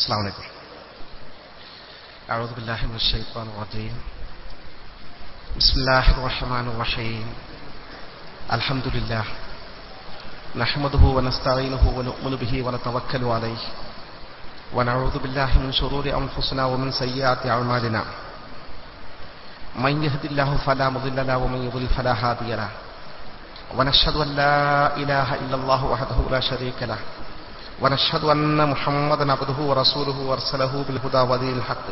السلام عليكم. أعوذ بالله من الشيطان الرجيم. بسم الله الرحمن الرحيم. الحمد لله. نحمده ونستعينه ونؤمن به ونتوكل عليه. ونعوذ بالله من شرور أنفسنا ومن سيئات أعمالنا. من يهد الله فلا مضل له ومن يضلل فلا هادي له. ونشهد أن لا إله إلا الله وحده لا شريك له. ونشهد أن محمدا عبده ورسوله وأرسله بالهدى ودين الحق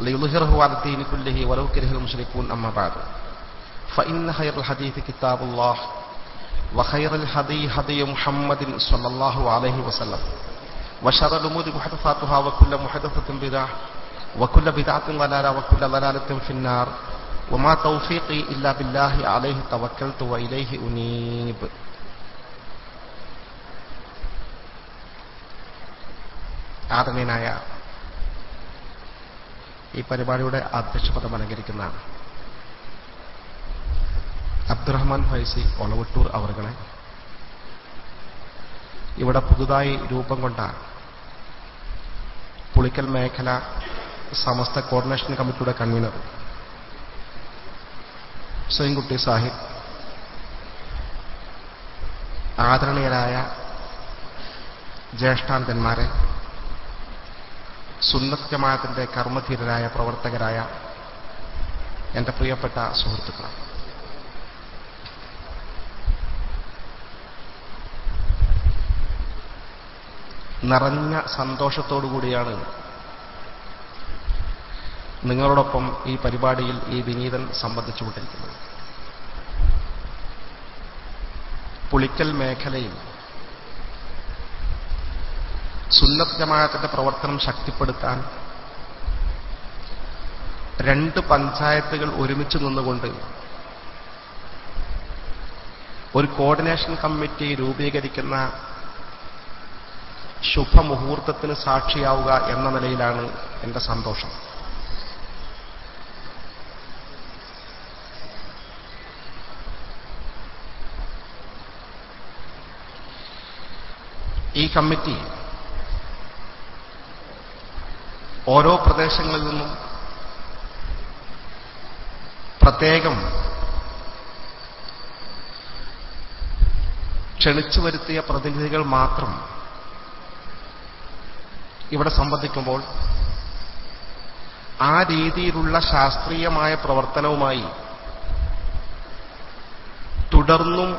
ليظهره على الدين كله ولو كره المشركون. أما بعد فإن خير الحديث كتاب الله وخير الهدي هدي محمد صلى الله عليه وسلم وشر الأمور محدثاتها وكل محدثة بدعة وكل بدعة ضلالة وكل ضلالة في النار. وما توفيقي إلا بالله عليه توكلت وإليه أنيب. ആദരണീയനായ ഈ പരിപാടിയുടെ അധ്യക്ഷപദം അലങ്കരിക്കുന്ന അബ്ദുറഹ്മാൻ ഫൈസി ഒളവട്ടൂർ അവർകളെ ഇവിടെ പുതുതായി രൂപം കൊണ്ട പുളിക്കൽ മേഖല സമസ്ത കോർഡിനേഷൻ കമ്മിറ്റിയുടെ കൺവീനർ ഹുസൈൻകുട്ടി സാഹിബ് ആദരണീയരായ ജ്യേഷ്ഠാന്തന്മാരെ സുന്നത്ത് ജമാഅത്തിന്റെ കർമ്മധീരരായ പ്രവർത്തകരായ എന്റെ പ്രിയപ്പെട്ട സുഹൃത്തുക്കൾ നിറഞ്ഞ സന്തോഷത്തോടുകൂടിയാണ് നിങ്ങളോടൊപ്പം ഈ പരിപാടിയിൽ ഈ വിനീതൻ സംബന്ധിച്ചുകൊണ്ടിരിക്കുന്നത്. പുളിക്കൽ മേഖലയിൽ സുന്നത്ത് ജമാഅത്തിന്റെ പ്രവർത്തനം ശക്തിപ്പെടുത്താൻ രണ്ട് പഞ്ചായത്തുകൾ ഒരുമിച്ച് നിന്നുകൊണ്ട് ഒരു കോർഡിനേഷൻ കമ്മിറ്റി രൂപീകരിക്കുന്ന ശുഭമുഹൂർത്തത്തിന് സാക്ഷിയാവുക എന്ന നിലയിലാണ് എന്റെ സന്തോഷം. ഈ കമ്മിറ്റി ഓരോ പ്രദേശങ്ങളിൽ നിന്നും പ്രത്യേകം ക്ഷണിച്ചു വരുത്തിയ പ്രതിനിധികൾ മാത്രം ഇവിടെ സംബന്ധിക്കുമ്പോൾ ആ രീതിയിലുള്ള ശാസ്ത്രീയമായ പ്രവർത്തനവുമായി തുടർന്നും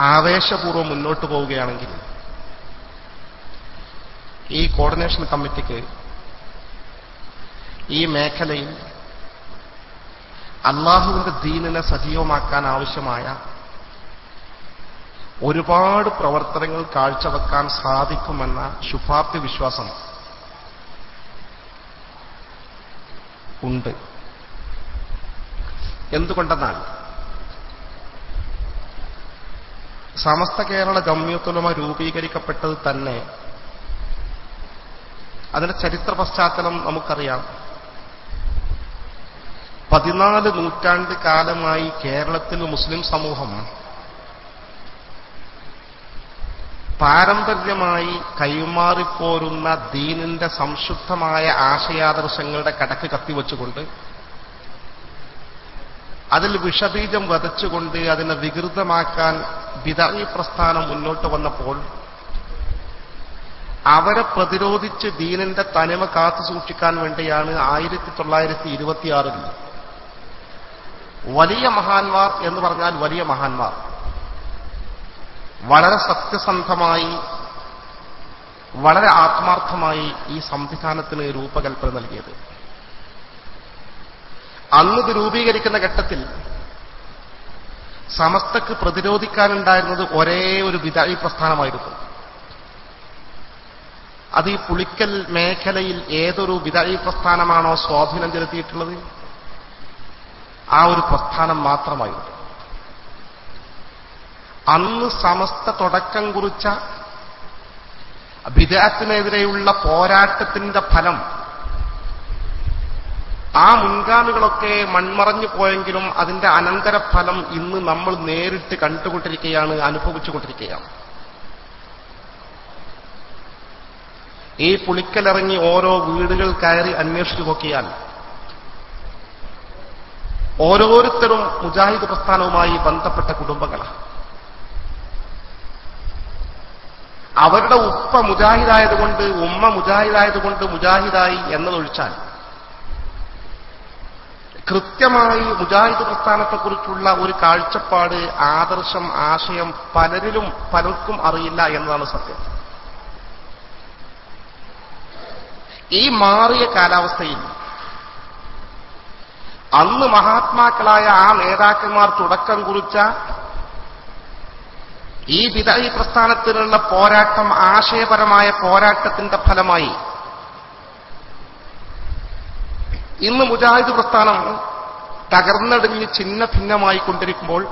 ആവേശപൂർവം മുന്നോട്ട് പോവുകയാണെങ്കിൽ ഈ കോർഡിനേഷൻ കമ്മിറ്റിക്ക് ഈ മേഖലയിൽ അള്ളാഹുവിന്റെ ദീനിനെ സജീവമാക്കാൻ ആവശ്യമായ ഒരുപാട് പ്രവർത്തനങ്ങൾ കാഴ്ചവെക്കാൻ സാധിക്കുമെന്ന ശുഭാപ്തി വിശ്വാസം ഉണ്ട്. എന്തുകൊണ്ടെന്നാൽ സമസ്ത കേരള ഗമ്യത്തുലമ രൂപീകരിക്കപ്പെട്ടത് തന്നെ അതിന്റെ ചരിത്ര പശ്ചാത്തലം നമുക്കറിയാം. പതിനാല് നൂറ്റാണ്ട് കാലമായി കേരളത്തിൽ മുസ്ലിം സമൂഹം പാരമ്പര്യമായി കൈമാറിപ്പോരുന്ന ദീനിന്റെ സംശുദ്ധമായ ആശയാദർശങ്ങളുടെ കടക്ക് കത്തിവെച്ചുകൊണ്ട് അതിൽ വിഷബീജം വതച്ചുകൊണ്ട് അതിനെ വികൃതമാക്കാൻ വിതറി പ്രസ്ഥാനം മുന്നോട്ട് വന്നപ്പോൾ അവരെ പ്രതിരോധിച്ച് ദീനന്റെ തനിമ കാത്തു സൂക്ഷിക്കാൻ വേണ്ടിയാണ് ആയിരത്തി തൊള്ളായിരത്തി ഇരുപത്തിയാറിൽ. വലിയ മഹാന്മാർ എന്ന് പറഞ്ഞാൽ വലിയ മഹാന്മാർ. വളരെ സത്യസന്ധമായി വളരെ ആത്മാർത്ഥമായി ഈ സംവിധാനത്തിന് രൂപകൽപ്പന നൽകിയത്. അന്ന് ഇത് രൂപീകരിക്കുന്ന ഘട്ടത്തിൽ സമസ്തക്ക് പ്രതിരോധിക്കാനുണ്ടായിരുന്നത് ഒരേ ഒരു വിദായി പ്രസ്ഥാനമായിരുന്നു. അത് ഈ പുളിക്കൽ മേഖലയിൽ ഏതൊരു വിതായി പ്രസ്ഥാനമാണോ സ്വാധീനം ചെലുത്തിയിട്ടുള്ളത്? ആ ഒരു പ്രസ്ഥാനം മാത്രമായിരുന്നു. അന്ന് സമസ്ത തുടക്കം കുറിച്ച വിദാത്തിനെതിരെയുള്ള പോരാട്ടത്തിന്റെ ഫലം ആ മുൻഗാമികളൊക്കെ മൺമറഞ്ഞു പോയെങ്കിലും അതിന്റെ അനന്തരഫലം ഇന്ന് നമ്മൾ നേരിട്ട് കണ്ടുകൊണ്ടിരിക്കുകയാണ് അനുഭവിച്ചുകൊണ്ടിരിക്കുകയാണ്. ഈ പുളിക്കലിറങ്ങി ഓരോ വീടുകൾ കയറി അന്വേഷിച്ചു നോക്കിയാൽ ഓരോരുത്തരും മുജാഹിദ് പ്രസ്ഥാനവുമായി ബന്ധപ്പെട്ട കുടുംബങ്ങളാണ്. അവരുടെ ഉപ്പ മുജാഹിദായതുകൊണ്ട് ഉമ്മ മുജാഹിദായതുകൊണ്ട് മുജാഹിദായി എന്നതൊഴിച്ചാൽ കൃത്യമായി മുജാഹിദ് പ്രസ്ഥാനത്തെക്കുറിച്ചുള്ള ഒരു കാഴ്ചപ്പാട് ആദർശം ആശയം പലരിലും പലർക്കും അറിയില്ല എന്നതാണ് സത്യം. ഈ മാറിയ കാലാവസ്ഥയിൽ അന്ന് മഹാത്മാക്കളായ ആ നേതാക്കന്മാർ തുടക്കം കുറിച്ച ഈ വിദായി പ്രസ്ഥാനത്തിനുള്ള പോരാട്ടം ആശയപരമായ പോരാട്ടത്തിന്റെ ഫലമായി ഇന്ന് മുജാഹിദ് പ്രസ്ഥാനം തകർന്നടിഞ്ഞ് ചിന്ന ഭിന്നമായി കൊണ്ടിരിക്കുമ്പോൾ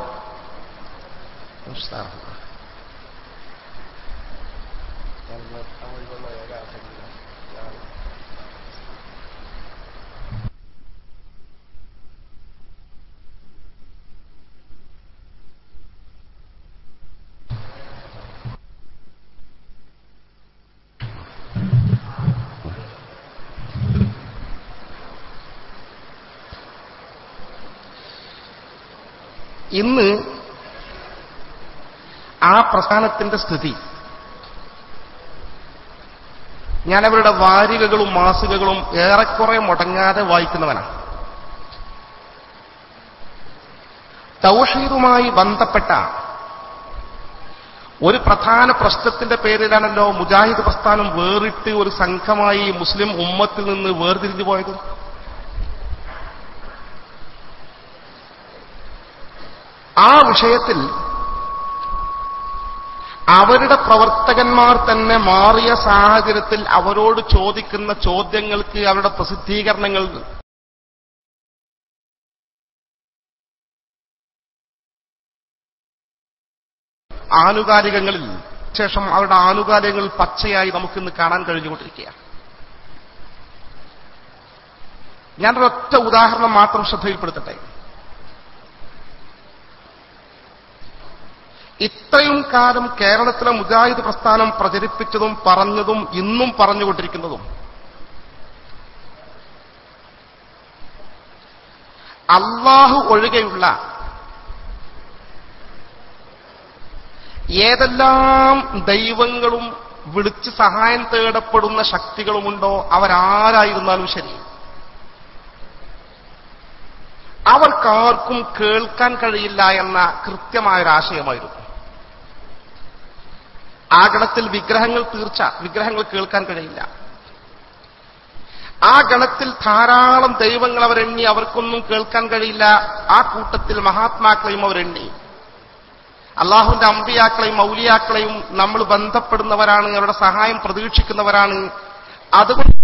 ഇന്ന് ആ പ്രസ്ഥാനത്തിന്റെ സ്ഥിതി. ഞാൻ അവരുടെ വാരികകളും മാസികകളും ഏറെക്കുറെ മുടങ്ങാതെ വായിക്കുന്നവനാണ്. തൗഹീദുമായി ബന്ധപ്പെട്ട ഒരു പ്രധാന പ്രശ്നത്തിന്റെ പേരിലാണല്ലോ മുജാഹിദ് പ്രസ്ഥാനം വേറിട്ട് ഒരു സംഘമായി മുസ്ലിം ഉമ്മത്തിൽ നിന്ന് വേർതിരിഞ്ഞു പോയത്. ആ വിഷയത്തിൽ അവരുടെ പ്രവർത്തകന്മാർ തന്നെ മാറിയ സാഹചര്യത്തിൽ അവരോട് ചോദിക്കുന്ന ചോദ്യങ്ങൾക്ക് അവരുടെ പ്രസിദ്ധീകരണങ്ങൾ ആനുകാലികങ്ങളിൽ ശേഷം അവരുടെ ആനുകാലികങ്ങൾ പച്ചയായി നമുക്കിന്ന് കാണാൻ കഴിഞ്ഞുകൊണ്ടിരിക്കുകയാണ്. ഞാനൊരൊറ്റ ഉദാഹരണം മാത്രം ശ്രദ്ധയിൽപ്പെടുത്തട്ടെ. ഇത്രയും കാലം കേരളത്തിലെ മുജാഹിദ് പ്രസ്ഥാനം പ്രചരിപ്പിച്ചതും പറഞ്ഞതും ഇന്നും പറഞ്ഞുകൊണ്ടിരിക്കുന്നതും. അള്ളാഹു ഒഴികെയുള്ള ഏതെല്ലാം ദൈവങ്ങളും വിളിച്ച് സഹായം തേടപ്പെടുന്ന ശക്തികളുമുണ്ടോ അവരാരായിരുന്നാലും ശരി. അവർക്കാർക്കും കേൾക്കാൻ കഴിയില്ല എന്ന കൃത്യമായൊരാശയമായിരുന്നു. ആ ഗണത്തിൽ വിഗ്രഹങ്ങൾ തീർച്ച വിഗ്രഹങ്ങൾ കേൾക്കാൻ കഴിയില്ല. ആ ഗണത്തിൽ ധാരാളം ദൈവങ്ങൾ അവരെണ്ണി അവർക്കൊന്നും കേൾക്കാൻ കഴിയില്ല. ആ കൂട്ടത്തിൽ മഹാത്മാക്കളെയും അവരെണ്ണി. അള്ളാഹുവിന്റെ അമ്പിയാക്കളെയും മൗലിയാക്കളെയും നമ്മൾ ബന്ധപ്പെടുന്നവരാണ് അവരുടെ സഹായം പ്രതീക്ഷിക്കുന്നവരാണ്. അതുകൊണ്ട്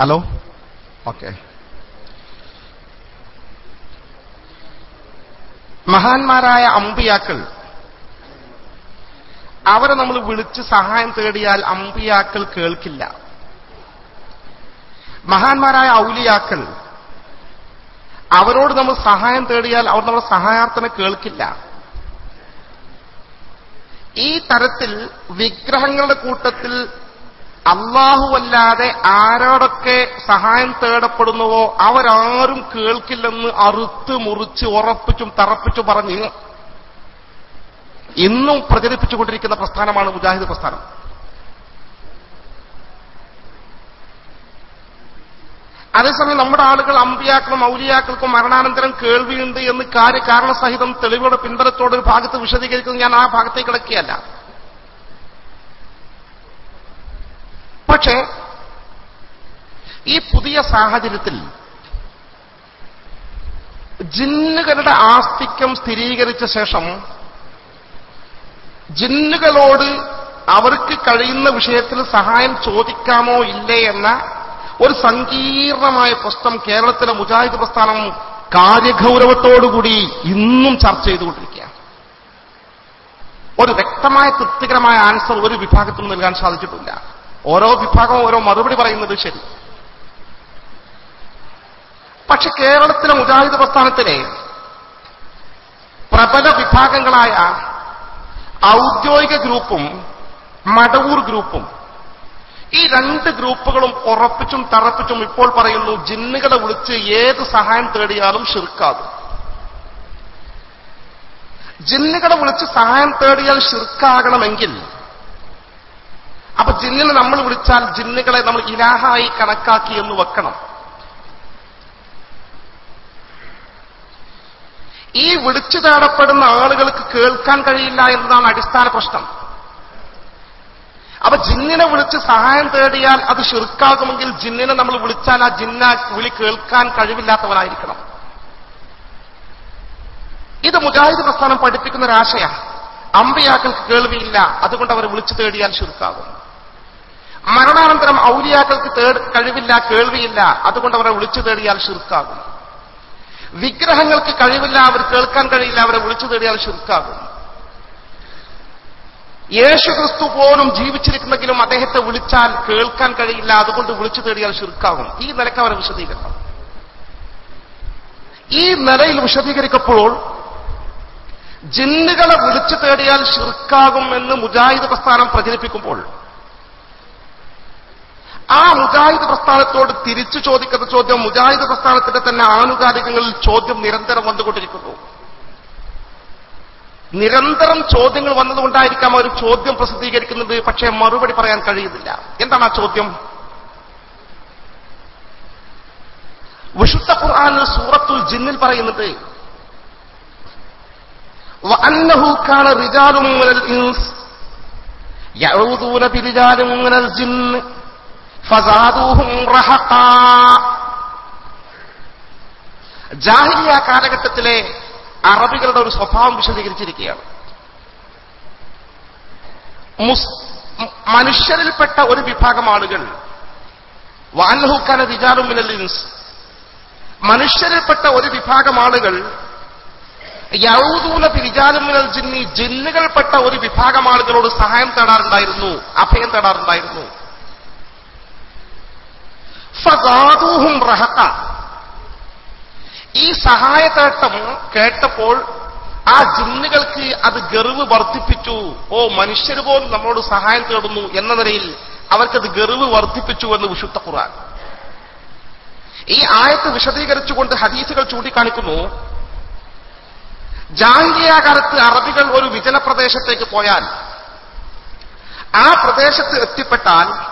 ഹലോ ഓക്കെ മഹാന്മാരായ അമ്പിയാക്കൾ. അവരെ നമ്മൾ വിളിച്ച് സഹായം തേടിയാൽ അമ്പിയാക്കൾ കേൾക്കില്ല. മഹാന്മാരായ ഔലിയാക്കൾ. അവരോട് നമ്മൾ സഹായം തേടിയാൽ അവർ നമ്മുടെ സഹായാർത്ഥന കേൾക്കില്ല. ഈ തരത്തിൽ വിഗ്രഹങ്ങളുടെ കൂട്ടത്തിൽ അള്ളാഹുവല്ലാതെ ആരോടൊക്കെ സഹായം തേടപ്പെടുന്നുവോ അവരാരും കേൾക്കില്ലെന്ന് അറുത്ത് മുറിച്ച് ഉറപ്പിച്ചും തറപ്പിച്ചും പറഞ്ഞ് ഇന്നും പ്രചരിപ്പിച്ചുകൊണ്ടിരിക്കുന്ന പ്രസ്ഥാനമാണ് മുജാഹിദ് പ്രസ്ഥാനം. അതേസമയം നമ്മുടെ ആളുകൾ അമ്പിയാക്കളും ഔലിയാക്കൾക്കും മരണാനന്തരം കേൾവിയുണ്ട് എന്ന് കാര്യകാരണസഹിതം തെളിവുകളുടെ പിൻബലത്തോട് ഭാഗത്ത് വിശദീകരിക്കുന്നത് ഞാൻ ആ ഭാഗത്തേക്ക് കിടക്കുകയല്ല. പക്ഷേ ഈ പുതിയ സാഹചര്യത്തിൽ ജിന്നുകളുടെ ആസ്തിക്യം സ്ഥിരീകരിച്ച ശേഷം ജിന്നുകളോട് അവർക്ക് കഴിയുന്ന വിഷയത്തിൽ സഹായം ചോദിക്കാമോ ഇല്ലേ എന്ന ഒരു സങ്കീർണമായ പ്രശ്നം കേരളത്തിലെ മുജാഹിദ് പ്രസ്ഥാനം കാര്യഗൗരവത്തോടുകൂടി ഇന്നും ചർച്ച ചെയ്തുകൊണ്ടിരിക്കുക ഒരു വ്യക്തമായ തൃപ്തികരമായ ആൻസർ ഒരു വിഭാഗത്തിനും നൽകാൻ സാധിച്ചിട്ടില്ല. ഓരോ വിഭാഗവും ഓരോ മറുപടി പറയുന്നത് ശരി. പക്ഷെ കേരളത്തിലെ മുജാഹിദ് പ്രസ്ഥാനത്തിലെ പ്രബല വിഭാഗങ്ങളായ ഔദ്യോഗിക ഗ്രൂപ്പും മടവൂർ ഗ്രൂപ്പും ഈ രണ്ട് ഗ്രൂപ്പുകളും ഉറപ്പിച്ചും തറപ്പിച്ചും ഇപ്പോൾ പറയുന്നു ജിന്നുകളെ വിളിച്ച് ഏത് സഹായം തേടിയാലും ഷിർക്കാകും ജിന്നുകളെ വിളിച്ച് സഹായം തേടിയാൽ ഷിർക്കാകണമെങ്കിൽ അപ്പൊ ജിന്നിനെ നമ്മൾ വിളിച്ചാൽ ജിന്നുകളെ നമ്മൾ ഇലാഹായി കണക്കാക്കി എന്ന് വെക്കണം. ഈ വിളിച്ചു തേടപ്പെടുന്ന ആളുകൾക്ക് കേൾക്കാൻ കഴിയില്ല എന്നതാണ് അടിസ്ഥാന പ്രശ്നം. അപ്പൊ ജിന്നിനെ വിളിച്ച് സഹായം തേടിയാൽ അത് ശുരുക്കാകുമെങ്കിൽ ജിന്നിനെ നമ്മൾ വിളിച്ചാൽ ആ ജിന്ന വിളി കേൾക്കാൻ കഴിവില്ലാത്തവനായിരിക്കണം ഇത് മുജാഹിദ് പ്രസ്ഥാനം പഠിപ്പിക്കുന്ന ഒരാശയ അമ്പയാക്കൾക്ക് കേൾവിയില്ല. അതുകൊണ്ട് അവർ വിളിച്ചു തേടിയാൽ ഷിർക്കാകും മരണാനന്തരം ഔലിയാക്കൾക്ക് കഴിവില്ല കേൾവിയില്ല. അതുകൊണ്ട് അവരെ വിളിച്ചു തേടിയാൽ ശുർക്കാകും. വിഗ്രഹങ്ങൾക്ക് കഴിവില്ല അവർ കേൾക്കാൻ കഴിയില്ല അവരെ വിളിച്ചു തേടിയാൽ ശുർക്കാകും. യേശു ക്രിസ്തു പോലും ജീവിച്ചിരിക്കുന്നെങ്കിലും അദ്ദേഹത്തെ വിളിച്ചാൽ കേൾക്കാൻ കഴിയില്ല അതുകൊണ്ട് വിളിച്ചു തേടിയാൽ ശുർക്കാകും. ഈ നിലയ്ക്ക് അവരെ വിശദീകരണം. ഈ നിലയിൽ വിശദീകരിക്കപ്പോൾ ജിന്നുകളെ വിളിച്ചു തേടിയാൽ ശുർക്കാകും എന്ന് മുജാഹിദ് പ്രസ്ഥാനം പ്രചരിപ്പിക്കുമ്പോൾ ആ മുജാഹിദ് പ്രസ്ഥാനത്തോട് തിരിച്ചു ചോദിക്കുന്ന ചോദ്യം മുജാഹിദ് പ്രസ്ഥാനത്തിന്റെ തന്നെ ആനുകാലികങ്ങളിൽ ചോദ്യം നിരന്തരം വന്നുകൊണ്ടിരിക്കുന്നു. നിരന്തരം ചോദ്യങ്ങൾ വന്നതുകൊണ്ടായിരിക്കാം ഒരു ചോദ്യം പ്രസിദ്ധീകരിക്കുന്നത് പക്ഷേ മറുപടി പറയാൻ കഴിയുന്നില്ല. എന്താണ് ആ ചോദ്യം? വിശുദ്ധ ഖുർആാനിൽ സൂറത്തുൽ ജിന്നിൽ പറയുന്നത് ജാഹിലിയ കാലഘട്ടത്തിലെ അറബികളുടെ ഒരു സ്വഭാവം വിശദീകരിച്ചിരിക്കുകയാണ്. മനുഷ്യരിൽപ്പെട്ട ഒരു വിഭാഗം ആളുകൾ വാൻഹുക്കാന വിചാരം മിനലിൻസ് മനുഷ്യരിൽപ്പെട്ട ഒരു വിഭാഗം ആളുകൾ യൗദൂന പിരിജാലും മിനൽ ജിന്നി ജിന്നുകൾപ്പെട്ട ഒരു വിഭാഗം ആളുകളോട് സഹായം തേടാറുണ്ടായിരുന്നു അഭയം തേടാറുണ്ടായിരുന്നു. ഫസാദൂഹും റഹക്ക ഈ സഹായതേട്ടം കേട്ടപ്പോൾ ആ ജിന്നുകൾക്ക് അത് ഗർവ് വർദ്ധിപ്പിച്ചു. ഓ മനുഷ്യർ പോലും നമ്മളോട് സഹായം തേടുന്നു എന്ന നിലയിൽ അവർക്കത് ഗർവ് വർദ്ധിപ്പിച്ചു എന്ന് വിശുദ്ധ ഖുർആൻ. ഈ ആയത്ത് വിശദീകരിച്ചുകൊണ്ട് ഹദീസുകൾ ചൂണ്ടിക്കാണിക്കുന്നു. ജാഹിലിയ അറബികൾ ഒരു വിജന പ്രദേശത്തേക്ക് പോയാൽ ആ പ്രദേശത്ത് എത്തിപ്പെട്ടാൽ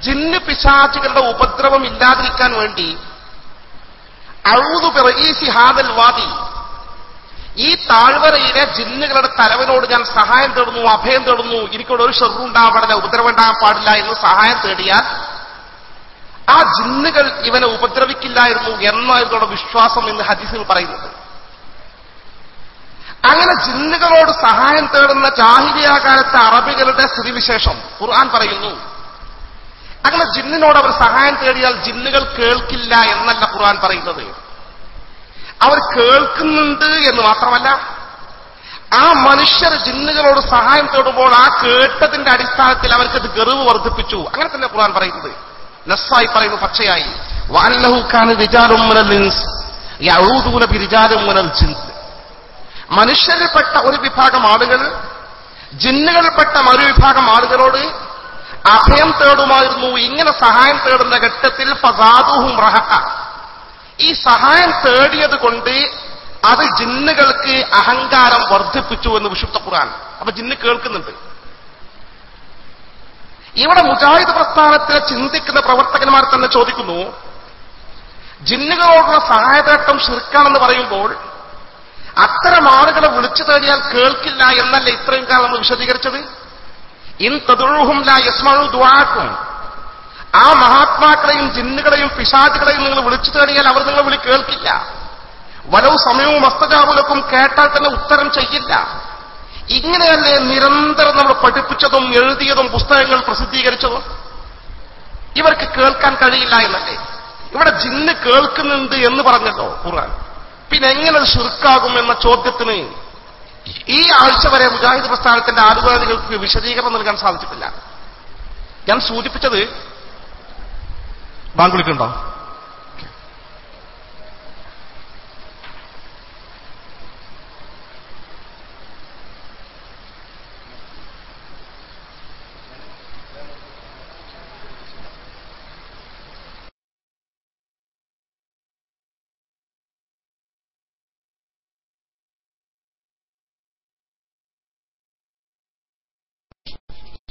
ജിന്ന് പിശാചുകളുടെ ഉപദ്രവം ഇല്ലാതിരിക്കാൻ വേണ്ടി അഴുതു പിറകീസി ഹാദൽ വാദി. ഈ താഴ്വരയിലെ ജിന്നുകളുടെ തലവനോട് ഞാൻ സഹായം തേടുന്നു അഭയം തേടുന്നു. എനിക്കോട് ഒരു ഷെറുണ്ടാകാൻ പാടില്ല ഉപദ്രവം ഉണ്ടാകാൻ പാടില്ല എന്ന് സഹായം തേടിയാൽ ആ ജിന്നുകൾ ഇവനെ ഉപദ്രവിക്കില്ലായിരുന്നു എന്നായിരുന്നു വിശ്വാസം എന്ന് ഹദീസിൽ പറയുന്നത്. അങ്ങനെ ജിന്നുകളോട് സഹായം തേടുന്ന ജാഹിലിയ കാലത്തെ അറബികളുടെ സ്ഥിതിവിശേഷം ഖുർആൻ പറയുന്നു അങ്ങനെ ജിന്നിനോട് അവർ സഹായം തേടിയാൽ ജിന്നുകൾ കേൾക്കില്ല എന്നല്ല ഖുർആൻ പറയുന്നത്. അവർ കേൾക്കുന്നുണ്ട് എന്ന് മാത്രമല്ല ആ മനുഷ്യർ ജിന്നുകളോട് സഹായം തേടുമ്പോൾ ആ കേട്ടതിന്റെ അടിസ്ഥാനത്തിൽ അവർക്കത് ഗർവ് വർദ്ധിപ്പിച്ചു. അങ്ങനെ തന്നെ ഖുർആൻ പറയുന്നത്. നസ്സായി പറയുന്നു പച്ചയായി. മനുഷ്യരിൽപ്പെട്ട ഒരു വിഭാഗം ആളുകൾ ജിന്നുകളിൽപ്പെട്ട മറു വിഭാഗം ആളുകളോട് അഭയം തേടുമായിരുന്നു. ഇങ്ങനെ സഹായം തേടുന്ന ഘട്ടത്തിൽ ഫസാദുഹും റഹക്ക ഈ സഹായം തേടിയത് കൊണ്ട് അത് ജിന്നുകൾക്ക് അഹങ്കാരം വർദ്ധിപ്പിച്ചു എന്ന് വിശുദ്ധ ഖുർആൻ. അപ്പൊ ജിന്ന് കേൾക്കുന്നുണ്ട്. ഇവിടെ മുജാഹിദ് പ്രസ്ഥാനത്തിലെ ചിന്തിക്കുന്ന പ്രവർത്തകന്മാർ തന്നെ ചോദിക്കുന്നു ജിന്നുകളോടുള്ള സഹായതേട്ടം ശിർക്കാണെന്ന് പറയുമ്പോൾ അത്തരം ആളുകളെ വിളിച്ചു തേടിയാൽ കേൾക്കില്ല എന്നല്ല ഇത്രയും കാലം നമ്മൾ വിശദീകരിച്ചത്? ആ മഹാത്മാക്കളെയും ജിന്നുകളെയും പിശാചുകളെയും നിങ്ങൾ വിളിച്ചു തേടിയാൽ അവർ നിങ്ങളെ വിളി കേൾക്കില്ല. വലവ് സമയവും മസ്തജാബുലക്കും കേട്ടാൽ തന്നെ ഉത്തരം ചെയ്യില്ല. ഇങ്ങനെയല്ലേ നിരന്തരം നമ്മൾ പഠിപ്പിച്ചതും എഴുതിയതും പുസ്തകങ്ങൾ പ്രസിദ്ധീകരിച്ചതും? ഇവർക്ക് കേൾക്കാൻ കഴിയില്ല എന്നല്ലേ? ഇവിടെ ജിന്ന് കേൾക്കുന്നുണ്ട് എന്ന് പറഞ്ഞല്ലോ ഖുർആൻ. പിന്നെ എങ്ങനെ അത് ശുർക്കാകും എന്ന ചോദ്യത്തിന് ഈ ആഴ്ച വരെ മുജാഹിദ് പ്രസ്ഥാനത്തിന്റെ ആനുകൂലികൾക്ക് വിശദീകരണം നൽകാൻ സാധിച്ചിട്ടില്ല. ഞാൻ സൂചിപ്പിച്ചത് ബാങ്കുളിക്കുണ്ടോ?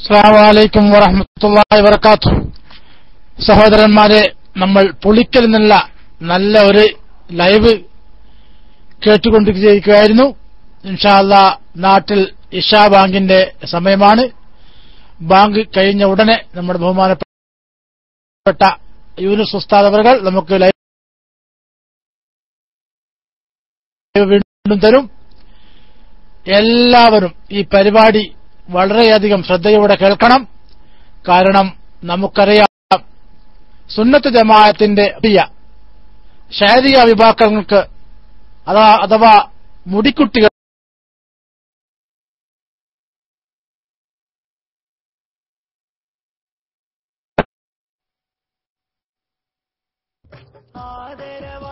അസ്സാമലൈക്കും വറഹ്മത്തുള്ളാഹി വബർക്കാത്തു സഹോദരന്മാരെ നമ്മൾ പുളിക്കൽ നിന്നുള്ള നല്ല ഒരു ലൈവ് കേട്ടുകൊണ്ടിരിക്കുകയായിരുന്നു. ഇൻഷാല്ല നാട്ടിൽ ഇഷാ ബാങ്കിന്റെ സമയമാണ്. ബാങ്ക് കഴിഞ്ഞ ഉടനെ നമ്മുടെ ബഹുമാനപ്പെട്ട യൂനിസ് ഉസ്താദ് അവറുകൾ നമുക്ക് ലൈവ് വീണ്ടും തരും. എല്ലാവരും ഈ പരിപാടി വളരെയധികം ശ്രദ്ധയോടെ കേൾക്കണം. കാരണം നമുക്കറിയാം സുന്നത്ത് ജമാഅത്തിന്റെ ശാരീരിക വിഭാഗങ്ങൾക്ക് അഥവാ മുടിക്കുട്ടികൾ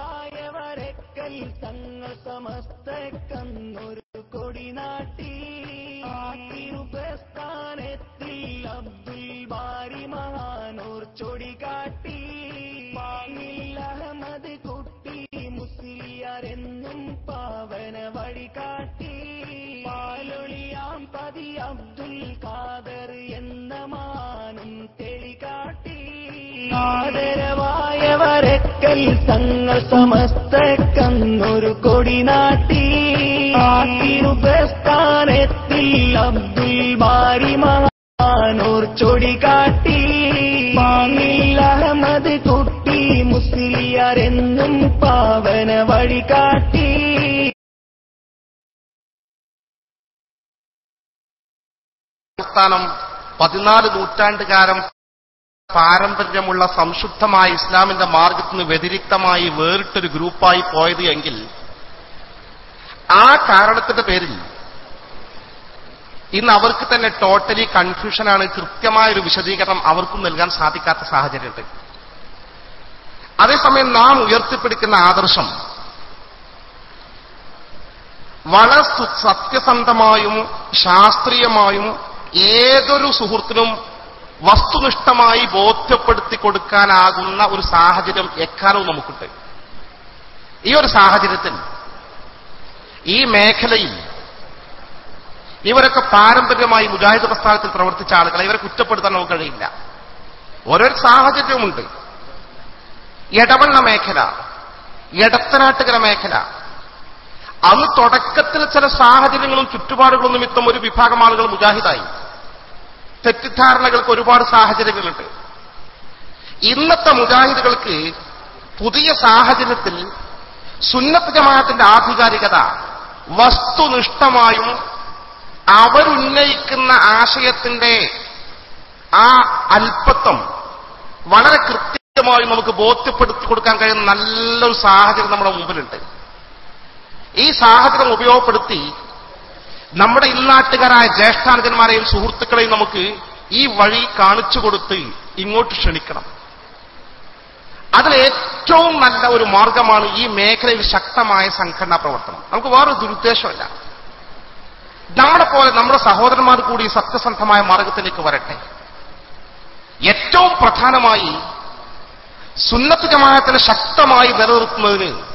ആദരവായവരക്കൽ തങ്ങൾ സമസ്തക്കന്നൊരു ആദരവായവരക്കൽ തങ്ങൾ സമസ്തക്കന്നൊരു കൊടിനാട്ടി പ്രസ്ഥാനത്തിൽ അബ്ദുൽ ബാരി ചൊടി കാട്ടി. അഹമ്മദ് കുട്ടി മുസ്ലിയാരെന്നും പാവന വഴി കാട്ടി. സംസ്ഥാനം പതിനാല് നൂറ്റാണ്ടുകാലം പാരമ്പര്യമുള്ള സംശുദ്ധമായ ഇസ്ലാമിന്റെ മാർഗത്തിന് വ്യതിരിക്തമായി വേറിട്ടൊരു ഗ്രൂപ്പായി പോയത് എങ്കിൽ ആ കാരണത്തിന്റെ പേരിൽ ഇന്ന് അവർക്ക് തന്നെ ടോട്ടലി കൺഫ്യൂഷനാണ് കൃത്യമായൊരു വിശദീകരണം അവർക്കും നൽകാൻ സാധിക്കാത്ത സാഹചര്യമുണ്ട്. അതേസമയം നാം ഉയർത്തിപ്പിടിക്കുന്ന ആദർശം വളരെ സത്യസന്ധമായും ശാസ്ത്രീയമായും ഏതൊരു സുഹൃത്തിനും വസ്തുനിഷ്ഠമായി ബോധ്യപ്പെടുത്തി കൊടുക്കാനാകുന്ന ഒരു സാഹചര്യം എക്കാലവും നമുക്കുണ്ട്. ഈ ഒരു സാഹചര്യത്തിൽ ഈ മേഖലയിൽ ഇവരൊക്കെ പാരമ്പര്യമായി മുജാഹിദ് പ്രസ്ഥാനത്തിൽ പ്രവർത്തിച്ച ആളുകളെ ഇവരെ കുറ്റപ്പെടുത്താൻ നമുക്ക് കഴിയില്ല. ഓരോ സാഹചര്യമുണ്ട്. ഇടവണ്ണ മേഖല എടത്തനാട്ടുകര മേഖല. അന്ന് തുടക്കത്തിൽ ചില സാഹചര്യങ്ങളും ചുറ്റുപാടുകളും നിമിത്തം ഒരു വിഭാഗം ആളുകൾ മുജാഹിദായി. തെറ്റിദ്ധാരണകൾക്ക് ഒരുപാട് സാഹചര്യങ്ങളുണ്ട്. ഇന്നത്തെ മുജാഹിദുകൾക്ക് പുതിയ സാഹചര്യത്തിൽ സുന്നത്ത് ജമാഅത്തിന്റെ ആധികാരികത വസ്തുനിഷ്ഠമായും അവരുന്നയിക്കുന്ന ആശയത്തിന്റെ ആ അല്പത്വം വളരെ കൃത്യമായും നമുക്ക് ബോധ്യപ്പെടുത്തി കൊടുക്കാൻ കഴിയുന്ന നല്ലൊരു സാഹചര്യം നമ്മുടെ മുമ്പിലുണ്ട്. ഈ സാഹചര്യം ഉപയോഗപ്പെടുത്തി നമ്മുടെ ഇന്നാട്ടുകാരായ ജ്യേഷ്ഠാനുജന്മാരെയും സുഹൃത്തുക്കളെയും നമുക്ക് ഈ വഴി കാണിച്ചു കൊടുത്ത് ഇങ്ങോട്ട് ക്ഷണിക്കണം. അതിലേറ്റവും നല്ല ഒരു മാർഗമാണ് ഈ മേഖലയിൽ ശക്തമായ സംഘടനാ പ്രവർത്തനം. നമുക്ക് വേറൊരു ദുരുദ്ദേശമല്ല. നമ്മളെ പോലെ നമ്മുടെ സഹോദരന്മാർ കൂടി സത്യസന്ധമായ മാർഗത്തിലേക്ക് വരട്ടെ. ഏറ്റവും പ്രധാനമായി സുന്നത്ത് ജമാനത്തിന് ശക്തമായി നിലനിർത്തുന്നതിന്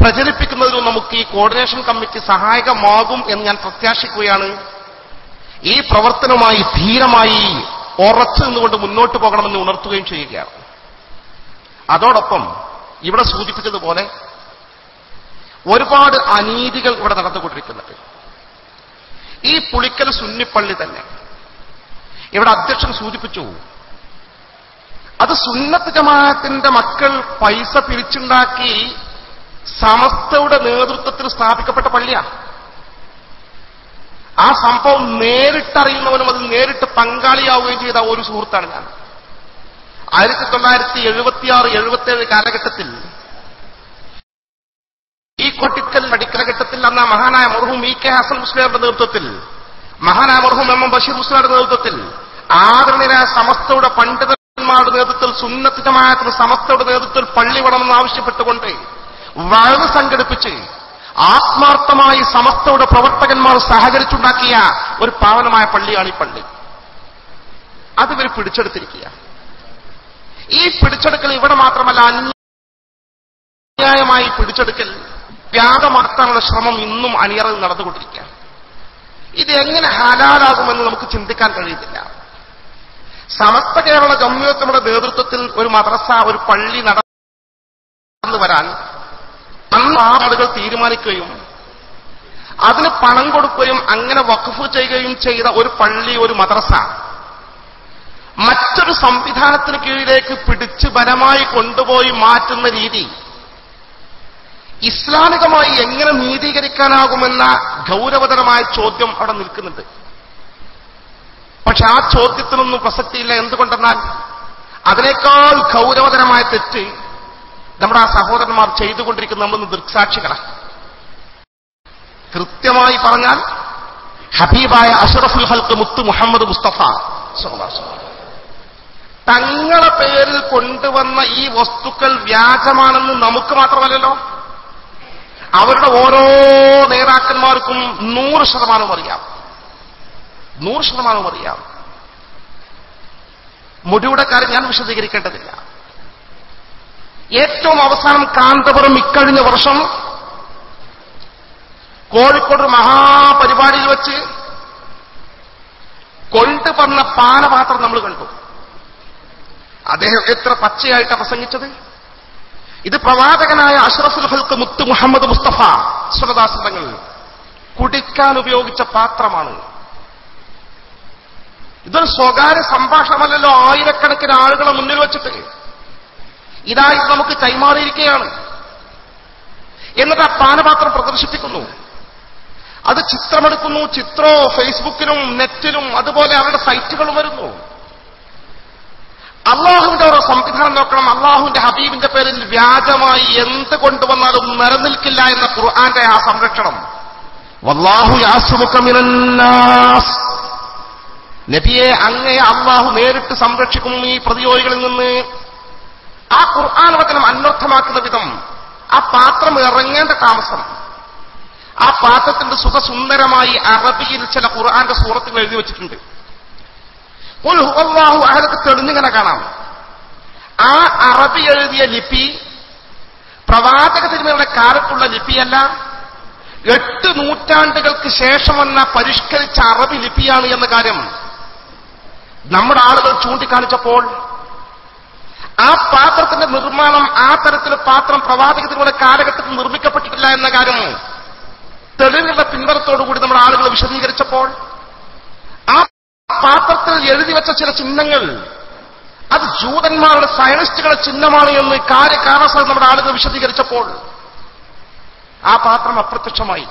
പ്രചരിപ്പിക്കുന്നതിനും നമുക്ക് ഈ കോർഡിനേഷൻ കമ്മിറ്റി സഹായകമാകും എന്ന് ഞാൻ പ്രത്യാശിക്കുകയാണ്. ഈ പ്രവർത്തനവുമായി ധീരമായി ഉറച്ചു നിന്നുകൊണ്ട് മുന്നോട്ട് പോകണമെന്ന് ഉണർത്തുകയും ചെയ്യുകയാണ്. അതോടൊപ്പം ഇവിടെ സൂചിപ്പിച്ചതുപോലെ ഒരുപാട് അനീതികൾ ഇവിടെ നടന്നുകൊണ്ടിരിക്കുന്നുണ്ട്. ഈ പുളിക്കൽ സുന്നിപ്പള്ളി തന്നെ ഇവിടെ അധ്യക്ഷൻ സൂചിപ്പിച്ചു. അത് സുന്നത്ത് ജമാഅത്തിന്റെ മക്കൾ പൈസ പിരിച്ചുണ്ടാക്കി സമസ്തയുടെ നേതൃത്വത്തിൽ സ്ഥാപിക്കപ്പെട്ട പള്ളിയാണ് ആ സംഭവം നേരിട്ടറിയുന്നവനും അത് നേരിട്ട് പങ്കാളിയാവുകയും ചെയ്ത ഒരു സുഹൃത്താണ് ഞാൻ. ആയിരത്തി തൊള്ളായിരത്തി എഴുപത്തിയാറ് എഴുപത്തിയേഴ് കാലഘട്ടത്തിൽ ഈ കൊട്ടിക്കൽ അടിക്കാലഘട്ടത്തിൽ അന്ന മഹാനായ മർഹൂം ഇ കെ ഹസൻ മുസ്ലിയുടെ നേതൃത്വത്തിൽ മഹാനായ മർഹൂം എം എം ബഷീർ മുസ്ലിയുടെ നേതൃത്വത്തിൽ ആദരണീയരായ സമസ്തയുടെ പണ്ഡിതന്മാരുടെ നേതൃത്വത്തിൽ സുന്നത്ത് ജമാഅത്തിന് സമസ്തയുടെ നേതൃത്വത്തിൽ പള്ളി വേണമെന്ന് ആവശ്യപ്പെട്ടുകൊണ്ട് വഴവ് സംഘടിപ്പിച്ച് ആത്മാർത്ഥമായി സമസ്തയുടെ പ്രവർത്തകന്മാർ സഹകരിച്ചുണ്ടാക്കിയ ഒരു പാവനമായ പള്ളിയാണ് ഈ പള്ളി. അത് ഇവർ പിടിച്ചെടുത്തിരിക്കുക. ഈ പിടിച്ചെടുക്കൽ ഇവിടെ മാത്രമല്ല അന്യായമായി പിടിച്ചെടുക്കൽ വ്യാപമാക്കാനുള്ള ശ്രമം ഇന്നും അണിയറയിൽ നടന്നുകൊണ്ടിരിക്കുക. ഇത് എങ്ങനെ ഹലാലാകുമെന്ന് നമുക്ക് ചിന്തിക്കാൻ കഴിയുന്നില്ല. സമസ്ത കേരള ജമ്മിയത്തിന്റെ നേതൃത്വത്തിൽ ഒരു മദ്രസ ഒരു പള്ളി നടന്നു വരാൻ ആ ആളുകൾ തീരുമാനിക്കുകയും അതിന് പണം കൊടുക്കുകയും അങ്ങനെ വഖഫ് ചെയ്യുകയും ചെയ്ത ഒരു പള്ളി ഒരു മദ്രസ. മറ്റൊരു സംവിധാനത്തിന് കീഴിലേക്ക് പിടിച്ച് ബലമായി കൊണ്ടുപോയി മാറ്റുന്ന രീതി. ഇസ്ലാമികമായി എങ്ങനെ നീതീകരിക്കാനാകുമെന്ന ഗൗരവതരമായ ചോദ്യം അവിടെ നിൽക്കുന്നുണ്ട്. പക്ഷെ ആ ചോദ്യത്തിനൊന്നും പ്രസക്തിയില്ല. എന്തുകൊണ്ടെന്നാൽ അതിനേക്കാൾ ഗൗരവതരമായ തെറ്റ് നമ്മുടെ ആ സഹോദരന്മാർ ചെയ്തുകൊണ്ടിരിക്കുന്ന നമ്മൾ ദൃക്സാക്ഷികളാണ് കൃത്യമായി പറഞ്ഞാൽ ഹബീബായ അഷറഫുൽ ഹൽക്ക് മുത്ത് മുഹമ്മദ് മുസ്തഫ തങ്ങളെ പേരിൽ കൊണ്ടുവന്ന ഈ വസ്തുക്കൾ വ്യാജമാണെന്ന് നമുക്ക് മാത്രമല്ലല്ലോ. അവരുടെ ഓരോ നേതാക്കന്മാർക്കും നൂറ് ശതമാനവും അറിയാം. നൂറ് ശതമാനവും അറിയാം. മുടിയുടെ കാര്യം ഞാൻ വിശദീകരിക്കേണ്ടതില്ല. ഏറ്റവും അവസാനം കാന്തപുരം ഇക്കഴിഞ്ഞ വർഷം കോഴിക്കോട് മഹാപരിപാടിയിൽ വെച്ച് പറഞ്ഞ പാനപാത്രം നമ്മൾ കണ്ടു. അദ്ദേഹം എത്ര പച്ചയായിട്ട് പ്രസംഗിച്ചത്? ഇത് പ്രവാചകനായ അഷ്റഫുൽ ഹൽക്ക് മുത്ത് മുഹമ്മദ് മുസ്തഫ സുലദാസങ്ങൾ കുടിക്കാൻ ഉപയോഗിച്ച പാത്രമാണ്. ഇതൊരു സ്വകാര്യ സംഭാഷണമല്ലല്ലോ ആയിരക്കണക്കിന് ആളുകളെ മുന്നിൽ വെച്ചിട്ട്. ഇതായി നമുക്ക് കൈമാറിയിരിക്കുകയാണ്. എന്നിട്ട് ആ പാനപാത്രം പ്രദർശിപ്പിക്കുന്നു. അത് ചിത്രമെടുക്കുന്നു ചിത്രോ ഫേസ്ബുക്കിലും നെറ്റിലും അതുപോലെ അവരുടെ സൈറ്റുകളും വരുന്നു. അള്ളാഹുവിന്റെ ഓരോ സംവിധാനം നോക്കണം. അള്ളാഹുവിന്റെ ഹബീബിന്റെ പേരിൽ വ്യാജമായി എന്ത് കൊണ്ടുവന്നാലും നിലനിൽക്കില്ല എന്ന ഖുർആന്റെ ആ സംരക്ഷണം. വല്ലാഹു നബിയെ അങ്ങയെ അള്ളാഹു നേരിട്ട് സംരക്ഷിക്കും ഈ പ്രതിയോഗികളിൽ നിന്ന്. ആ ഖുർആൻ വചനം അന്വർത്ഥമാക്കുന്ന വിധം ആ പാത്രം ഇറങ്ങേണ്ട താമസം. ആ പാത്രത്തിന്റെ സുഖസുന്ദരമായി അറബിയിൽ ചില ഖുർആന്റെ സൂറത്തുകൾ എഴുതി വെച്ചിട്ടുണ്ട്. ഹുവല്ലാഹു അഹദക്ക് തെളിഞ്ഞിങ്ങനെ കാണാം. ആ അറബി എഴുതിയ ലിപി പ്രവാചക തിരുമയുടെ കാലത്തുള്ള ലിപിയല്ല എട്ട് നൂറ്റാണ്ടുകൾക്ക് ശേഷം വന്ന പരിഷ്കരിച്ച അറബി ലിപിയാണ് എന്ന കാര്യം നമ്മുടെ ആളുകൾ ചൂണ്ടിക്കാണിച്ചപ്പോൾ ആ പാത്രത്തിന്റെ നിർമ്മാണം ആ തരത്തിൽ പാത്രം പ്രവാചകത്തിലൂടെ കാലഘട്ടത്തിൽ നിർമ്മിക്കപ്പെട്ടിട്ടില്ല എന്ന കാര്യം തെളിവുകളുടെ പിൻബലത്തോടുകൂടി നമ്മുടെ ആളുകൾ വിശദീകരിച്ചപ്പോൾ ആ പാത്രത്തിൽ എഴുതി വെച്ച ചില ചിഹ്നങ്ങൾ അത് ജൂതന്മാരുടെ സയനിസ്റ്റുകളുടെ ചിഹ്നമാണ് എന്ന് കാര്യകാരണസ്ഥ നമ്മുടെ ആളുകൾ വിശദീകരിച്ചപ്പോൾ ആ പാത്രം അപ്രത്യക്ഷമായി.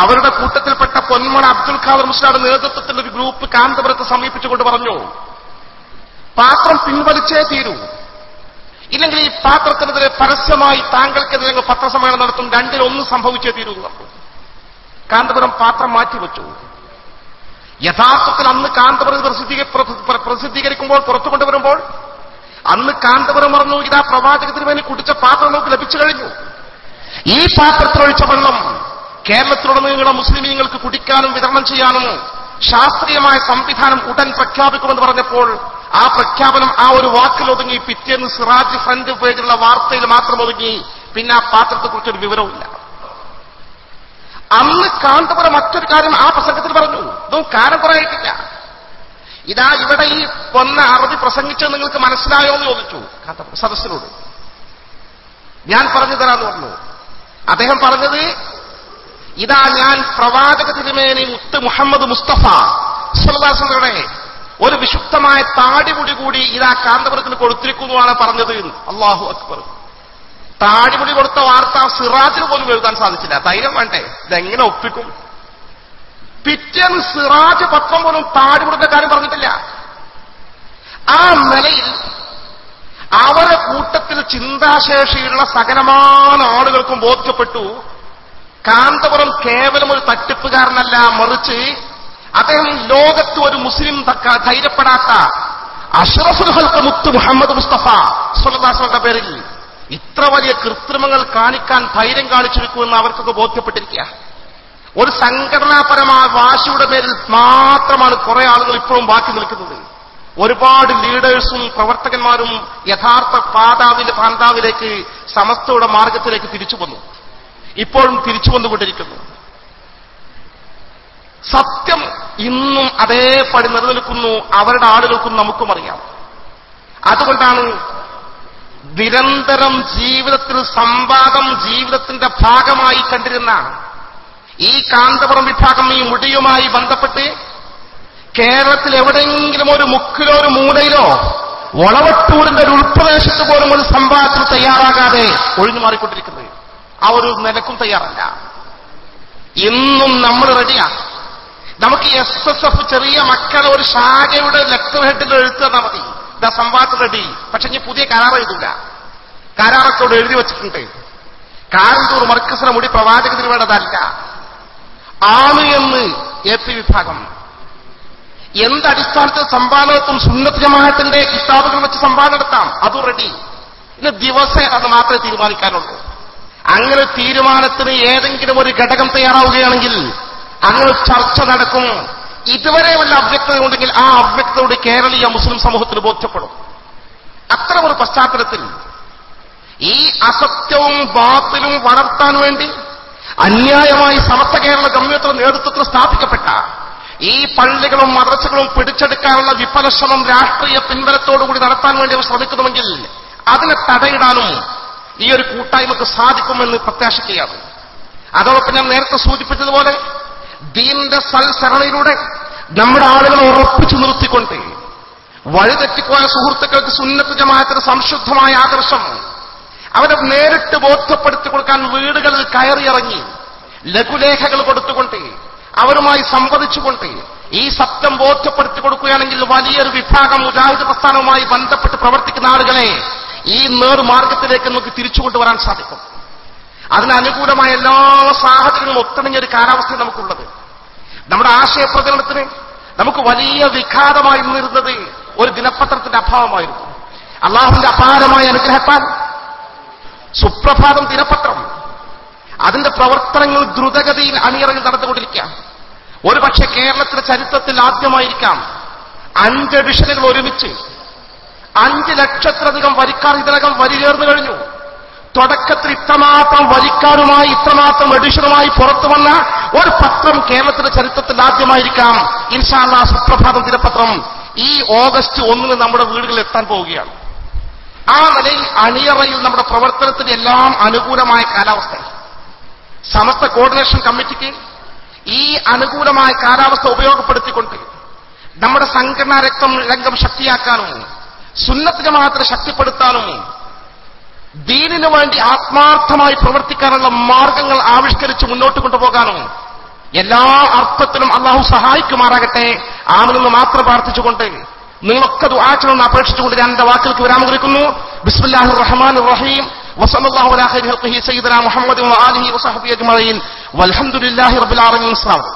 അവരുടെ കൂട്ടത്തിൽപ്പെട്ട പൊന്മണ അബ്ദുൽ ഖാദർ മുസ്ലായുടെ നേതൃത്വത്തിൽ ഒരു ഗ്രൂപ്പ് കാന്തപുരത്ത് സമീപിച്ചുകൊണ്ട് പറഞ്ഞു പാത്രം പിൻവലിച്ചേ തീരൂ. ഇല്ലെങ്കിൽ ഈ പാത്രത്തിനെതിരെ പരസ്യമായി താങ്കൾക്കെതിരെ പത്രസമ്മേളനം നടത്തും. രണ്ടിലൊന്ന് സംഭവിച്ചേ തീരൂ കാന്തപുരം പാത്രം മാറ്റിവെച്ചു. യഥാർത്ഥത്തിൽ അന്ന് കാന്തപുരം പ്രസിദ്ധീക പ്ര- പ്രസിദ്ധീകരിക്കുമ്പോൾ പുറത്തു കൊണ്ടുവരുമ്പോൾ അന്ന് കാന്തപുരം പറഞ്ഞു ഇതാ പ്രവാചകത്തിന് വേണ്ടി കുടിച്ച പാത്രം നമുക്ക് ലഭിച്ചു കഴിഞ്ഞു. ഈ പാത്രത്തിലൊഴിച്ച വെള്ളം കേരളത്തിലുടനീളം മുസ്ലിമീങ്ങൾക്ക് കുടിക്കാനും വിതരണം ചെയ്യാനും ശാസ്ത്രീയമായ സംവിധാനം ഉടൻ പ്രഖ്യാപിക്കുമെന്ന് പറഞ്ഞപ്പോൾ ആ പ്രഖ്യാപനം ആ ഒരു വാക്കിൽ ഒതുങ്ങി പിറ്റേന്ന് സിറാജ് ഫ്രണ്ട് പേജിലുള്ള വാർത്തയിൽ മാത്രം ഒതുങ്ങി പിന്നെ ആ പാത്രത്തെക്കുറിച്ചൊരു വിവരവുമില്ല. അന്ന് കാന്തപുരം മറ്റൊരു കാര്യം ആ പ്രസംഗത്തിൽ പറഞ്ഞു. ഇതും കാലം കുറയായിട്ടില്ല. ഇതാ ഇവിടെ ഈ പൊന്ന അറബി പ്രസംഗിച്ചത് നിങ്ങൾക്ക് മനസ്സിലായോ എന്ന് ചോദിച്ചു സദസ്സിനോട്. ഞാൻ പറഞ്ഞു തരാന്ന് പറഞ്ഞു. അദ്ദേഹം പറഞ്ഞത് ഇതാ ഞാൻ പ്രവാചക തിരുമേനി മുത്ത് മുഹമ്മദ് മുസ്തഫ സുലദാസങ്ങളുടെ ഒരു വിശുദ്ധമായ താടിമുടി കൂടി ഇതാ കാന്തപുരത്തിന് കൊടുത്തിരിക്കുന്നുവാണ് പറഞ്ഞത് അള്ളാഹു അക്ബർ. താടിമുടി കൊടുത്ത വാർത്ത സിറാജിന് പോലും എഴുതാൻ സാധിച്ചില്ല. ധൈര്യം വേണ്ടേ? ഇതെങ്ങനെ ഒപ്പിക്കും? പിറ്റേന്ന് സിറാജ് പത്രം പോലും താടി കൊടുത്ത കാര്യം പറഞ്ഞിട്ടില്ല. ആ നിലയിൽ അവരെ കൂട്ടത്തിൽ ചിന്താശേഷിയുള്ള സകലമായ ആളുകൾക്കും ബോധ്യപ്പെട്ടു. കാന്തപുരം കേവലം ഒരു തട്ടിപ്പുകാരനല്ല മറിച്ച് അദ്ദേഹം ലോകത്ത് ഒരു മുസ്ലിം ധൈര്യപ്പെടാത്ത അഷ്റഫുൽ മുത്ത് മുഹമ്മദ് മുസ്തഫ സുലദാസയുടെ പേരിൽ ഇത്ര വലിയ കൃത്രിമങ്ങൾ കാണിക്കാൻ ധൈര്യം കാണിച്ചിരിക്കുമെന്ന് അവർക്കൊക്കെ ബോധ്യപ്പെട്ടിരിക്കുക. ഒരു സംഘടനാപരമായ വാശിയുടെ പേരിൽ മാത്രമാണ് കുറെ ആളുകൾ ഇപ്പോഴും ബാക്കി നിൽക്കുന്നത്. ഒരുപാട് ലീഡേഴ്സും പ്രവർത്തകന്മാരും യഥാർത്ഥ പാതാവിന്റെ പാന്താവിലേക്ക് സമസ്തയുടെ മാർഗത്തിലേക്ക് തിരിച്ചു വന്നു. ഇപ്പോഴും തിരിച്ചു വന്നുകൊണ്ടിരിക്കുന്നു. സത്യം ഇന്നും അതേപടി നിലനിൽക്കുന്നു അവരുടെ ആളുകൾക്കും നമുക്കും അറിയാം. അതുകൊണ്ടാണ് നിരന്തരം ജീവിതത്തിൽ സംവാദം ജീവിതത്തിന്റെ ഭാഗമായി കണ്ടിരുന്ന ഈ കാന്തപുറം വിഭാഗം ഈ മുടിയുമായി ബന്ധപ്പെട്ട് കേരളത്തിൽ എവിടെയെങ്കിലും ഒരു മുക്കിലോ ഒരു മൂലയിലോ വളവട്ടൂരിന്റെ ഒരു ഉൾപ്രദേശത്ത് പോലും ഒരു സംവാദത്തിന് തയ്യാറാകാതെ ഒഴിഞ്ഞു മാറിക്കൊണ്ടിരിക്കുന്നത്. ആ ഒരു നിലക്കും തയ്യാറല്ല. ഇന്നും നമ്മൾ റെഡിയാണ് നമുക്ക് എസ് എസ് എഫ് ചെറിയ മക്കളെ ഒരു ശാഖയുടെ ലെറ്റർ ഹെഡിൽ എഴുത്ത് തന്നാൽ മതി. ഇതാ സംവാദം റെഡി. പക്ഷെ ഇനി പുതിയ കരാർ എഴുതൂല. കരാറൊക്കെ അവിടെ എഴുതി വെച്ചിട്ടുണ്ട്. കാരന്തൂർ മർക്കസിനെ മുടി പ്രവാചകത്തിന് വേണ്ടതല്ല ആണ് എന്ന് എ പി വിഭാഗം. എന്തടിസ്ഥാനത്തിൽ സംഭാവനത്തും സുന്നത്ത് ജമാഅത്തിന്റെ കിതാബുകൾ വെച്ച് സംവാദം നടത്താം? അതും റെഡി. ഇന്ന് ദിവസം അത് മാത്രമേ തീരുമാനിക്കാനുള്ളൂ. അങ്ങനെ തീരുമാനത്തിന് ഏതെങ്കിലും ഒരു ഘടകം തയ്യാറാവുകയാണെങ്കിൽ അങ്ങനെ ചർച്ച നടക്കും. ഇതുവരെ വല്ല അവ്യക്തത ഉണ്ടെങ്കിൽ ആ അവ്യക്തതയോട് കേരളീയ മുസ്ലിം സമൂഹത്തിന് ബോധ്യപ്പെടും. അത്തരമൊരു പശ്ചാത്തലത്തിൽ ഈ അസത്യവും ബാത്തിലും വളർത്താൻ വേണ്ടി അന്യായമായി സമസ്ത കേരള കമ്മ്യൂണിറ്റിയുടെ നേതൃത്വത്തിൽ സ്ഥാപിക്കപ്പെട്ട ഈ പള്ളികളും മദ്രസകളും പിടിച്ചെടുക്കാനുള്ള വിഫല ശ്രമം രാഷ്ട്രീയ പിൻബലത്തോടുകൂടി നടത്താൻ വേണ്ടി അവർ ശ്രമിക്കുന്നുവെങ്കിൽ അതിനെ തടയിടാനും ഈ ഒരു കൂട്ടായ്മക്ക് സാധിക്കുമെന്ന് പ്രത്യാശിക്കുകയാണ്. അതോടൊപ്പം ഞാൻ നേരത്തെ സൂചിപ്പിച്ചതുപോലെ ദീന്റെ സൽസരണയിലൂടെ നമ്മുടെ ആളുകളെ ഉറപ്പിച്ചു നിർത്തിക്കൊണ്ട് വഴിതെറ്റിപ്പോയ സുഹൃത്തുക്കൾക്ക് സുന്നത്ത് സംശുദ്ധമായ ആദർശം. അവരെ നേരിട്ട് ബോധ്യപ്പെടുത്തി കൊടുക്കാൻ വീടുകളിൽ കയറിയിറങ്ങി ലഘുലേഖകൾ കൊടുത്തുകൊണ്ട് അവരുമായി സംവദിച്ചുകൊണ്ട് ഈ സത്യം ബോധ്യപ്പെടുത്തി കൊടുക്കുകയാണെങ്കിൽ വലിയൊരു വിഭാഗം മുജാഹിദ് പ്രസ്ഥാനവുമായി ബന്ധപ്പെട്ട് പ്രവർത്തിക്കുന്ന ആളുകളെ ഈ നേർമാർഗത്തിലേക്ക് നമുക്ക് തിരിച്ചു കൊണ്ടുവരാൻ സാധിക്കും. അതിനനുകൂലമായ എല്ലാ സാഹചര്യങ്ങളും ഒത്തിണങ്ങിയ ഒരു കാലാവസ്ഥ നമുക്കുള്ളത്. നമ്മുടെ ആശയപ്രചരണത്തിന് നമുക്ക് വലിയ വിഘാതമായി നിന്നിരുന്നത് ഒരു ദിനപത്രത്തിന്റെ അഭാവമായിരുന്നു. അള്ളാഹുവിന്റെ അപാരമായ അനുഗ്രഹത്താൽ സുപ്രഭാതം ദിനപത്രം. അതിന്റെ പ്രവർത്തനങ്ങൾ ദ്രുതഗതിയിൽ അണിയറങ്ങി നടന്നുകൊണ്ടിരിക്കാം ഒരുപക്ഷെ കേരളത്തിലെ ചരിത്രത്തിൽ ആദ്യമായിരിക്കാം അഞ്ച് എഡിഷനുകൾ ഒരുമിച്ച് അഞ്ച് ലക്ഷത്തിലധികം വരിക്കാർ ഇതിനകം വരി ചേർന്നു കഴിഞ്ഞു. തുടക്കത്തിൽ ഇത്രമാത്രം വരിക്കാരുമായി ഇത്രമാത്രം എഡിഷനുമായി പുറത്തു വന്ന ഒരു പത്രം കേരളത്തിന്റെ ചരിത്രത്തിൽ ആദ്യമായിരിക്കാം. ഇൻഷാല്ല സുപ്രഭാതം ദിനപത്രം ഈ ഓഗസ്റ്റ് ഒന്നിന് നമ്മുടെ വീടുകളിൽ എത്താൻ പോവുകയാണ്. ആ നിലയിൽ അണിയറയിൽ നമ്മുടെ പ്രവർത്തനത്തിന് എല്ലാം അനുകൂലമായ കാലാവസ്ഥ. സമസ്ത കോർഡിനേഷൻ കമ്മിറ്റിക്ക് ഈ അനുകൂലമായ കാലാവസ്ഥ ഉപയോഗപ്പെടുത്തിക്കൊണ്ട് നമ്മുടെ സംഘടനാ രക്തം രംഗം ശക്തിയാക്കാനും സുന്നത്തിന് മാത്രം ശക്തിപ്പെടുത്താനും ദീനിനു വേണ്ടി ആത്മാർത്ഥമായി പ്രവർത്തിക്കാനുള്ള മാർഗങ്ങൾ ആവിഷ്കരിച്ച് മുന്നോട്ട് കൊണ്ടുപോകാനും എല്ലാ അർത്ഥത്തിലും അള്ളാഹു സഹായിക്കുമാറാകട്ടെ ആമെന്ന് മാത്രം പ്രാർത്ഥിച്ചുകൊണ്ട് നിങ്ങളൊക്കെ ദുആച്ചണമെന്ന് അപേക്ഷിച്ചുകൊണ്ട് ഞാൻ എന്റെ വാക്കുകൾക്ക് വിരാമം കുറിക്കുന്നു ബിസ്മില്ലാഹിർ റഹ്മാൻ റഹീം وصلى الله على خير خلقه سيدنا محمد وآله وصحبه أجمعين والحمد لله رب العالمين السلام عليكم